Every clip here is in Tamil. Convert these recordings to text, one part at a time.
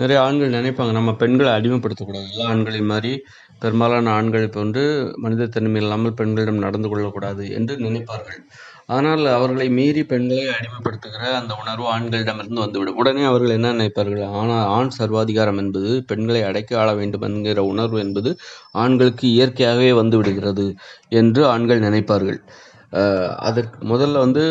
நிறைய ஆண்கள் நினைப்பாங்க நம்ம பெண்களை அடிமைப்படுத்தக்கூடாது. எல்லா ஆண்களையும் மாதிரி பெரும்பாலான ஆண்கள் இப்போ வந்து மனித தன்மை இல்லாமல் பெண்களிடம் நடந்து கொள்ளக்கூடாது என்று நினைப்பார்கள். ஆனால் அவர்களை மீறி பெண்களை அடிமைப்படுத்துகிற அந்த உணர்வு ஆண்களிடமிருந்து வந்துவிடும். உடனே அவர்கள் என்ன நினைப்பார்கள்? ஆனால் ஆண் சர்வாதிகாரம் என்பது பெண்களை அடக்கி ஆள வேண்டும் என்கிற உணர்வு என்பது ஆண்களுக்கு இயற்கையாகவே வந்து விடுகிறது என்று ஆண்கள் நினைப்பார்கள். அதற்கு முதல்ல வந்து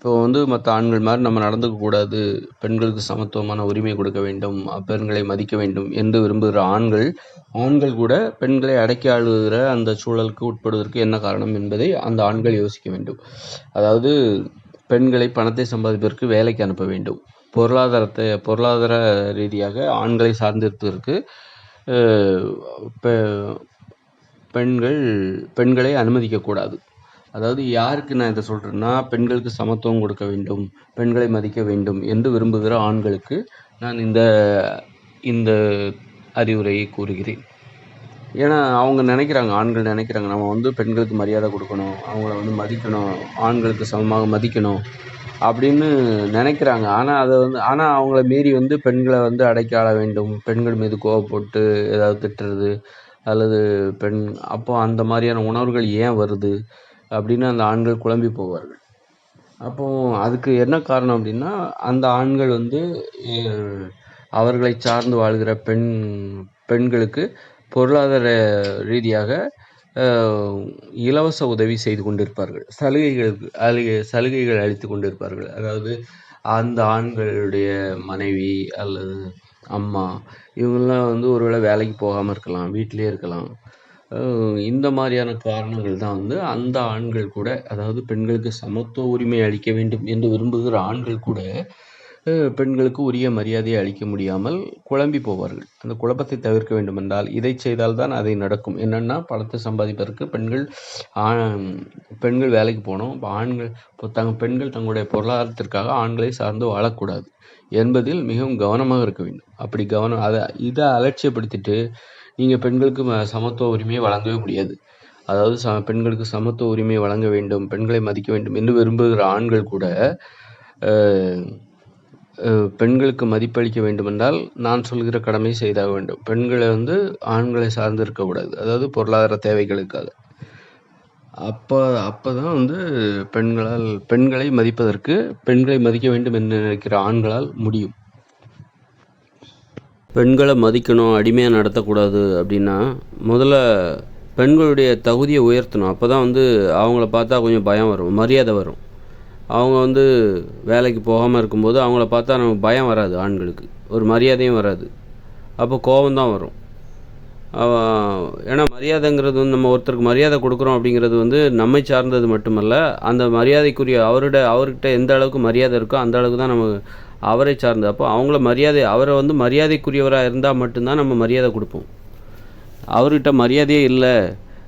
இப்போ வந்து மற்ற ஆண்கள் மாதிரி நம்ம நடந்துக்க கூடாது பெண்களுக்கு சமத்துவமான உரிமை கொடுக்க வேண்டும் பெண்களை மதிக்க வேண்டும் என்று விரும்புகிற ஆண்கள் ஆண்கள் கூட பெண்களை அடக்கி ஆளுகிற அந்த சூழலுக்கு உட்படுவதற்கு என்ன காரணம் என்பதை அந்த ஆண்கள் யோசிக்க வேண்டும். அதாவது பெண்களை பணத்தை சம்பாதிப்பதற்கு வேலைக்கு அனுப்ப வேண்டும். பொருளாதாரத்தை பொருளாதார ரீதியாக ஆண்களை சார்ந்திருப்பதற்கு பெ- பெண்கள் பெண்களை அனுமதிக்கக்கூடாது. அதாவது யாருக்கு நான் இதை சொல்கிறேன்னா பெண்களுக்கு சமத்துவம் கொடுக்க வேண்டும் பெண்களை மதிக்க வேண்டும் என்று விரும்புகிற ஆண்களுக்கு நான் இந்த இந்த அறிவுரையை கூறுகிறேன். ஏன்னா அவங்க நினைக்கிறாங்க ஆண்கள் நினைக்கிறாங்க நம்ம வந்து பெண்களுக்கு மரியாதை கொடுக்கணும் அவங்கள வந்து மதிக்கணும் ஆண்களுக்கு சமமாக மதிக்கணும் அப்படின்னு நினைக்கிறாங்க. ஆனால் அதை வந்து ஆனால் அவங்கள மீறி வந்து பெண்களை வந்து அடைக்க ஆள வேண்டும். பெண்கள் மீது கோவப்பட்டு ஏதாவது திட்டுறது அல்லது பெண் அப்போ அந்த மாதிரியான உணர்வுகள் ஏன் வருது? அப்படின்னு அந்த ஆண்கள் குழம்பி போவார்கள். அப்போ அதுக்கு என்ன காரணம் அப்படின்னா அந்த ஆண்கள் வந்து அவர்களை சார்ந்து வாழ்கிற பெண் பெண்களுக்கு பொருளாதார ரீதியாக இலவச உதவி செய்து கொண்டிருப்பார்கள். சலுகைகள் சலுகைகள் அளித்து கொண்டிருப்பார்கள். அதாவது அந்த ஆண்களுடைய மனைவி அல்லது அம்மா இவங்கெல்லாம் வந்து ஒருவேளை வேலைக்கு போகாமல் இருக்கலாம் வீட்டிலே இருக்கலாம். இந்த மாதிரியான காரணங்கள் தான் வந்து அந்த ஆண்கள் கூட அதாவது பெண்களுக்கு சமத்துவ உரிமை அளிக்க வேண்டும் என்று விரும்புகிற ஆண்கள் கூட பெண்களுக்கு உரிய மரியாதையை அளிக்க முடியாமல் குழம்பி போவார்கள். அந்த குழப்பத்தை தவிர்க்க வேண்டும் என்றால் இதை செய்தால் தான் அதை நடக்கும். என்னென்னா பணத்தை சம்பாதிப்பதற்கு பெண்கள் ஆ- பெண்கள் வேலைக்கு போகணும். இப்போ ஆண்கள் இப்போ தங்க பெண்கள் தங்களுடைய பொருளாதாரத்திற்காக ஆண்களை சார்ந்து வாழக்கூடாது என்பதில் மிகவும் கவனமாக இருக்க வேண்டும். அப்படி கவனம் அதை இதை அலட்சியப்படுத்திட்டு நீங்கள் பெண்களுக்கு ம- சமத்துவ உரிமையை வழங்கவே முடியாது. அதாவது ச பெண்களுக்கு சமத்துவ உரிமையை வழங்க வேண்டும் பெண்களை மதிக்க வேண்டும் என்று விரும்புகிற ஆண்கள் கூட பெண்களுக்கு மதிப்பளிக்க வேண்டுமென்றால் நான் சொல்கிற கடமை செய்தாக வேண்டும். பெண்களை வந்து ஆண்களை சார்ந்து இருக்கக்கூடாது. அதாவது பொருளாதார தேவைகளுக்காக. அப்போ அப்போ தான் வந்து பெண்களால் பெண்களை மதிப்பதற்கு பெண்களை மதிக்க வேண்டும் என்று நினைக்கிற ஆண்களால் முடியும். பெண்களை மதிக்கணும் அடிமையாக நடத்தக்கூடாது அப்படின்னா முதல்ல பெண்களுடைய தகுதியை உயர்த்தணும். அப்போ தான் வந்து அவங்கள பார்த்தா கொஞ்சம் பயம் வரும் மரியாதை வரும். அவங்க வந்து வேலைக்கு போகாமல் இருக்கும்போது அவங்கள பார்த்தா நமக்கு பயம் வராது ஆண்களுக்கு. ஒரு மரியாதையும் வராது. அப்போ கோபம்தான் வரும். ஏன்னா மரியாதைங்கிறது வந்து நம்ம ஒருத்தருக்கு மரியாதை கொடுக்குறோம் அப்படிங்கிறது வந்து நம்மை சார்ந்தது மட்டுமல்ல அந்த மரியாதைக்குரிய அவரோட அவர்கிட்ட எந்த அளவுக்கு மரியாதை இருக்கோ அந்த அளவுக்கு தான் நம்ம அவரை சார்ந்த அப்போ அவங்கள மரியாதை அவரை வந்து மரியாதைக்குரியவராக இருந்தால் மட்டும்தான் நம்ம மரியாதை கொடுப்போம். அவர்கிட்ட மரியாதையே இல்லை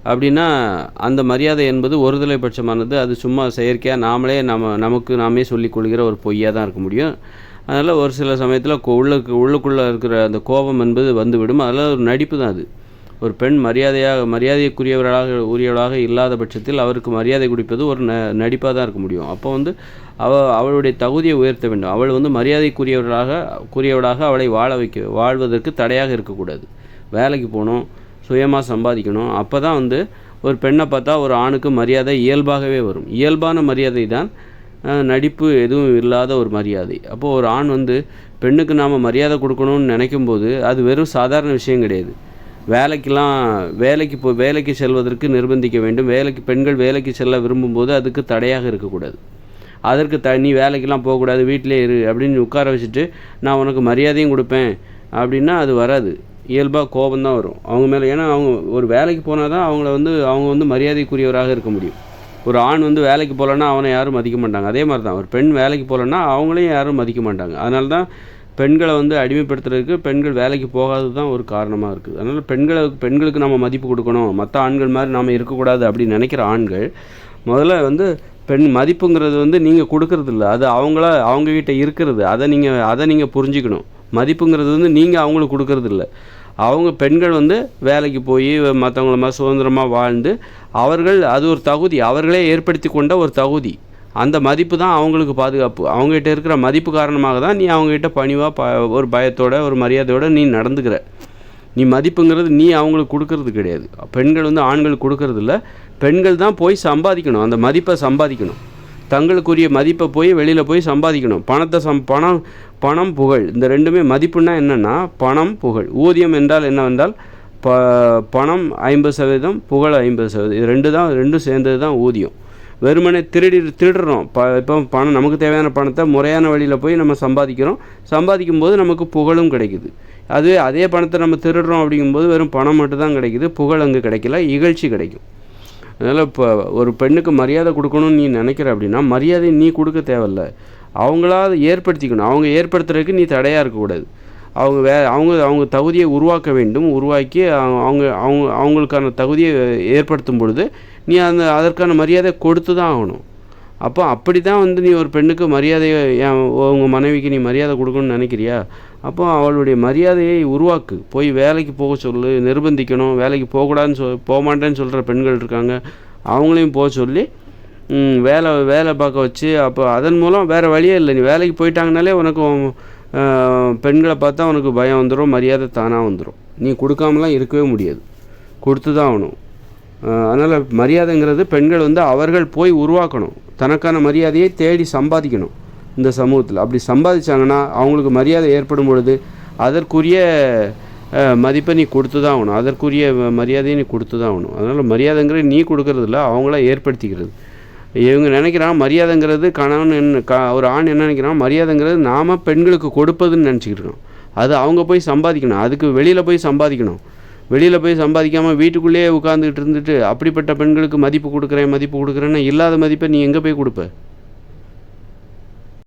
அப்படின்னா அந்த மரியாதை என்பது ஒருதலை பட்சமானது அது சும்மா செயற்கையாக நாமளே நம்ம நமக்கு நாமே சொல்லிக் கொள்கிற ஒரு பொய்யாக தான் இருக்க முடியும். அதனால் ஒரு சில சமயத்தில் உள்ளுக்கு உள்ளுக்குள்ளே இருக்கிற அந்த கோபம் என்பது வந்துவிடும். அதெல்லாம் ஒரு நடிப்பு தான் அது. ஒரு பெண் மரியாதையாக மரியாதைக்குரியவர்களாக உரியவளாக இல்லாத பட்சத்தில் அவருக்கு மரியாதை கொடுப்பது ஒரு ந நடிப்பாக தான் இருக்க முடியும். அப்போ வந்து அவ அவளுடைய தகுதியை உயர்த்த வேண்டும். அவள் வந்து மரியாதைக்குரியவர்களாக கூறியவளாக அவளை வாழ வைக்க வாழ்வதற்கு தடையாக இருக்கக்கூடாது. வேலைக்கு போகணும் சுயமாக சம்பாதிக்கணும். அப்போ தான் வந்து ஒரு பெண்ணை பார்த்தா ஒரு ஆணுக்கு மரியாதை இயல்பாகவே வரும். இயல்பான மரியாதை தான் நடிப்பு எதுவும் இல்லாத ஒரு மரியாதை. அப்போது ஒரு ஆண் வந்து பெண்ணுக்கு நாம் மரியாதை கொடுக்கணும்னு நினைக்கும் போது அது வெறும் சாதாரண விஷயம் கிடையாது. வேலைக்கெல்லாம் வேலைக்கு போ வேலைக்கு செல்வதற்கு நிர்பந்திக்க வேண்டும். வேலைக்கு பெண்கள் வேலைக்கு செல்ல விரும்பும்போது அதுக்கு தடையாக இருக்கக்கூடாது. அதற்கு த நீ வேலைக்கெல்லாம் போகக்கூடாது வீட்டிலே இரு அப்படின்னு உட்கார வச்சுட்டு நான் உனக்கு மரியாதையும் கொடுப்பேன் அப்படின்னா அது வராது. இயல்பாக கோபம் தான் வரும். அவங்க மேலே ஏன்னா அவங்க ஒரு வேலைக்கு போனால் தான் அவங்கள வந்து அவங்க வந்து மரியாதைக்குரியவராக இருக்க முடியும். ஒரு ஆண் வந்து வேலைக்கு போகலன்னா அவனை யாரும் மதிக்க மாட்டாங்க. அதே மாதிரி தான். ஒரு பெண் வேலைக்கு போகலன்னா அவங்களையும் யாரும் மதிக்க மாட்டாங்க. அதனால தான் பெண்களை வந்து அடிமைப்படுத்துறதுக்கு பெண்கள் வேலைக்கு போகாதது தான் ஒரு காரணமாக இருக்குது. அதனால் பெண்களை பெண்களுக்கு நம்ம மதிப்பு கொடுக்கணும். மற்ற ஆண்கள் மாதிரி நாம் இருக்கக்கூடாது அப்படின்னு நினைக்கிற ஆண்கள் முதல்ல வந்து பெண் மதிப்புங்கிறது வந்து நீங்கள் கொடுக்கறதில்ல. அது அவங்கள அவங்கக்கிட்ட இருக்கிறது. அதை நீங்கள் அதை நீங்கள் புரிஞ்சுக்கணும். மதிப்புங்கிறது வந்து நீங்கள் அவங்களுக்கு கொடுக்கறதில்ல. அவங்க பெண்கள் வந்து வேலைக்கு போய் மற்றவங்கள மாதிரி சுதந்திரமாக வாழ்ந்து அவர்கள் அது ஒரு தகுதி. அவர்களே ஏற்படுத்தி கொண்ட ஒரு தகுதி. அந்த மதிப்பு தான் அவங்களுக்கு பாதுகாப்பு. அவங்ககிட்ட இருக்கிற மதிப்பு காரணமாக தான் நீ அவங்ககிட்ட பணிவாக ப ஒரு பயத்தோட ஒரு மரியாதையோட நீ நடந்துக்கிற. நீ மதிப்புங்கிறது நீ அவங்களுக்கு கொடுக்கறது கிடையாது. பெண்கள் வந்து ஆண்கள் கொடுக்கறது இல்லை. பெண்கள் தான் போய் சம்பாதிக்கணும். அந்த மதிப்பை சம்பாதிக்கணும். தங்களுக்குரிய மதிப்பை போய் வெளியில் போய் சம்பாதிக்கணும். பணத்தை சம் பணம் பணம் புகழ். இந்த ரெண்டுமே மதிப்புன்னா என்னென்னா பணம் புகழ். ஊதியம் என்றால் என்னவென்றால் ப பணம் ஐம்பது சதவீதம் புகழ் ஐம்பது சதவீதம். இது ரெண்டு தான் ரெண்டும் சேர்ந்தது தான் ஊதியம். வெறுமனே திருடி திருடுறோம். ப இப்போ பணம் நமக்கு தேவையான பணத்தை முறையான வழியில் போய் நம்ம சம்பாதிக்கிறோம். சம்பாதிக்கும் போது நமக்கு புகழும் கிடைக்குது. அதுவே அதே பணத்தை நம்ம திருடுறோம் அப்படிங்கும்போது வெறும் பணம் மட்டும் தான் கிடைக்குது. புகழ் அங்கே கிடைக்கல இகழ்ச்சி கிடைக்கும். அதனால் இப்போ ஒரு பெண்ணுக்கு மரியாதை கொடுக்கணும்னு நீ நினைக்கிற அப்படின்னா மரியாதை நீ கொடுக்க தேவையில்ல. அவங்களா ஏற்படுத்திக்கணும். அவங்க ஏற்படுத்துறதுக்கு நீ தடையாக இருக்கக்கூடாது. அவங்க வே அவங்க அவங்க தகுதியை உருவாக்க வேண்டும். உருவாக்கி அவங்க அவங்க அவங்க அவங்களுக்கான தகுதியை ஏற்படுத்தும் பொழுது நீ அந்த அதற்கான மரியாதை கொடுத்து தான் ஆகணும். அப்போ அப்படி தான் வந்து நீ ஒரு பெண்ணுக்கு மரியாதையை என் உங்கள் மனைவிக்கு நீ மரியாதை கொடுக்கணும்னு நினைக்கிறியா? அப்போ அவளுடைய மரியாதையை உருவாக்கு. போய் வேலைக்கு போக சொல்லு நிர்பந்திக்கணும். வேலைக்கு போகக்கூடாதுன்னு சொல் போக மாட்டேன்னு சொல்கிற பெண்கள் இருக்காங்க. அவங்களையும் போக சொல்லி வேலை வேலை பார்க்க வச்சு அப்போ அதன் மூலம் வேறு வழியே இல்லை. நீ வேலைக்கு போயிட்டாங்கனாலே உனக்கு பெண்களை பார்த்தா உனக்கு பயம் வந்துடும் மரியாதை தானாக வந்துடும் நீ கொடுக்காமலாம் இருக்கவே முடியாது. கொடுத்து தான் ஆகணும். அதனால் மரியாதைங்கிறது பெண்கள் வந்து அவர்கள் போய் உருவாக்கணும். தனக்கான மரியாதையை தேடி சம்பாதிக்கணும் இந்த சமூகத்தில். அப்படி சம்பாதிச்சாங்கன்னா அவங்களுக்கு மரியாதை ஏற்படும் பொழுது அதற்குரிய மதிப்பை நீ கொடுத்து தான் ஆகணும். அதற்குரிய மரியாதையை நீ கொடுத்து தான் ஆகணும். அதனால் மரியாதைங்கிறது நீ கொடுக்கறது இல்லை அவங்கள ஏற்படுத்திக்கிறது. இவங்க நினைக்கிறான் மரியாதைங்கிறது கணவன் என்ன க ஒரு ஆண் என்ன நினைக்கிறான் மரியாதைங்கிறது நாம் பெண்களுக்கு கொடுப்பதுன்னு நினச்சிக்கிட்டு இருக்கோம். அது அவங்க போய் சம்பாதிக்கணும். அதுக்கு வெளியில் போய் சம்பாதிக்கணும். வெளியில் போய் சம்பாதிக்காமல் வீட்டுக்குள்ளேயே உட்காந்துக்கிட்டு இருந்துட்டு அப்படிப்பட்ட பெண்களுக்கு மதிப்பு கொடுக்குறேன் மதிப்பு கொடுக்குறேன்னா இல்லாத மதிப்பை நீ எங்கே போய் கொடுப்ப?